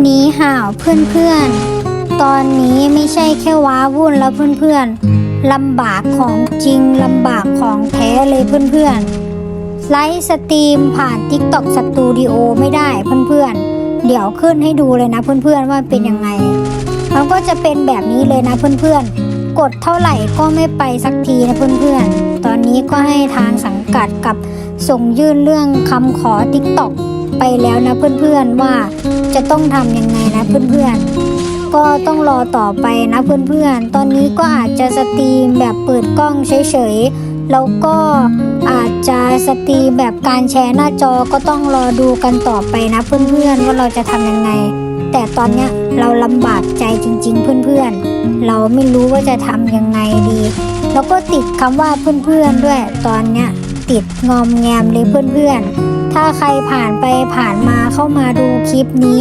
หนีห่าวเพื่อนๆ ตอนนี้ไม่ใช่แค่ว้าวุ่นแล้วเพื่อนๆลำบากของจริงลำบากของแท้เลยเพื่อนๆ ไลฟ์สตรีมผ่าน TikTok Studio ไม่ได้เพื่อนๆ เดี๋ยวขึ้นให้ดูเลยนะเพื่อนๆว่าเป็นยังไง มันก็จะเป็นแบบนี้เลยนะเพื่อนๆ กดเท่าไหร่ก็ไม่ไปสักทีนะเพื่อนๆ ตอนนี้ก็ให้ทางสังกัดกับส่งยื่นเรื่องคำขอ TikTok ไปแล้วนะเพื่อนๆว่าจะต้องทำยังไงนะเพื่อนๆ ก็ต้องรอต่อไปนะเพื่อนๆ ตอนนี้ก็อาจจะสตรีมแบบเปิดกล้องเฉยๆ แล้วก็อาจจะสตรีมแบบการแชร์หน้าจอก็ต้องรอดูกันต่อไปนะเพื่อนๆ ว่าเราจะทำยังไง แต่ตอนเนี้ยเราลำบากใจจริง ๆ เพื่อนๆ เราไม่รู้ว่าจะทำยังไงดี แล้วก็ติดคำว่าเพื่อนๆด้วยตอนเนี้ยติดงอมแงมเลยเพื่อนๆ ถ้าใครผ่านไปผ่านมาเข้ามาดูคลิปนี้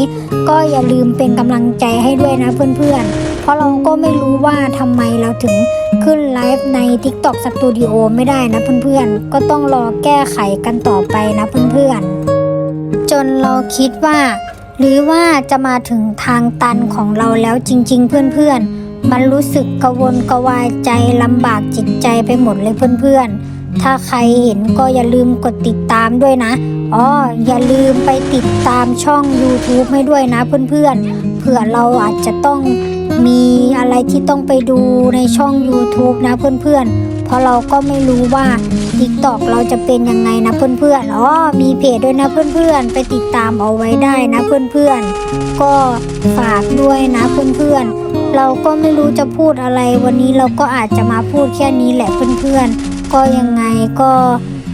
ก็อย่าลืมเป็นกำลังใจให้ด้วยนะเพื่อนๆ เพราะเราก็ไม่รู้ว่าทำไมเราถึงขึ้นไลฟ์ใน TikTok Studio ไม่ได้นะเพื่อนๆ ก็ต้องรอแก้ไขกันต่อไปนะเพื่อนๆ จนเราคิดว่า หรือว่าจะมาถึงทางตันของเราแล้วจริง ๆ เพื่อนๆ มันรู้สึกกระวนกระวายใจลำบากจิตใจไปหมดเลยเพื่อนๆ ถ้าใครเห็นก็อย่าลืมกดติดตามด้วยนะอ๋ออย่าลืมไปติดตามช่อง YouTube ให้ด้วยนะเพื่อนๆเผื่อเราอาจจะต้องมีอะไรที่ต้องไปดูในช่อง YouTube นะเพื่อนๆ เพราะเราก็ไม่รู้ว่า TikTok เราจะเป็นยังไงนะเพื่อนๆ อ๋อ มีเพจด้วยนะเพื่อนๆ ไปติดตามเอาไว้ได้นะเพื่อนๆ ก็ฝากด้วยนะเพื่อนๆ เราก็ไม่รู้จะพูดอะไรวันนี้เราก็อาจจะมาพูดแค่นี้แหละเพื่อนๆ ก็ยังไงก็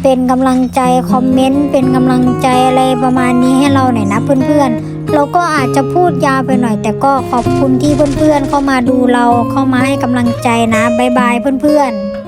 เป็นกำลังใจคอมเมนต์เป็นกำลังใจอะไรประมาณนี้ให้เราหน่อยนะเพื่อนๆ เราก็อาจจะพูดยาวไปหน่อย แต่ก็ขอบคุณที่เพื่อนๆเข้ามาดูเราเข้ามาให้กำลังใจนะบ๊ายบายเพื่อนๆ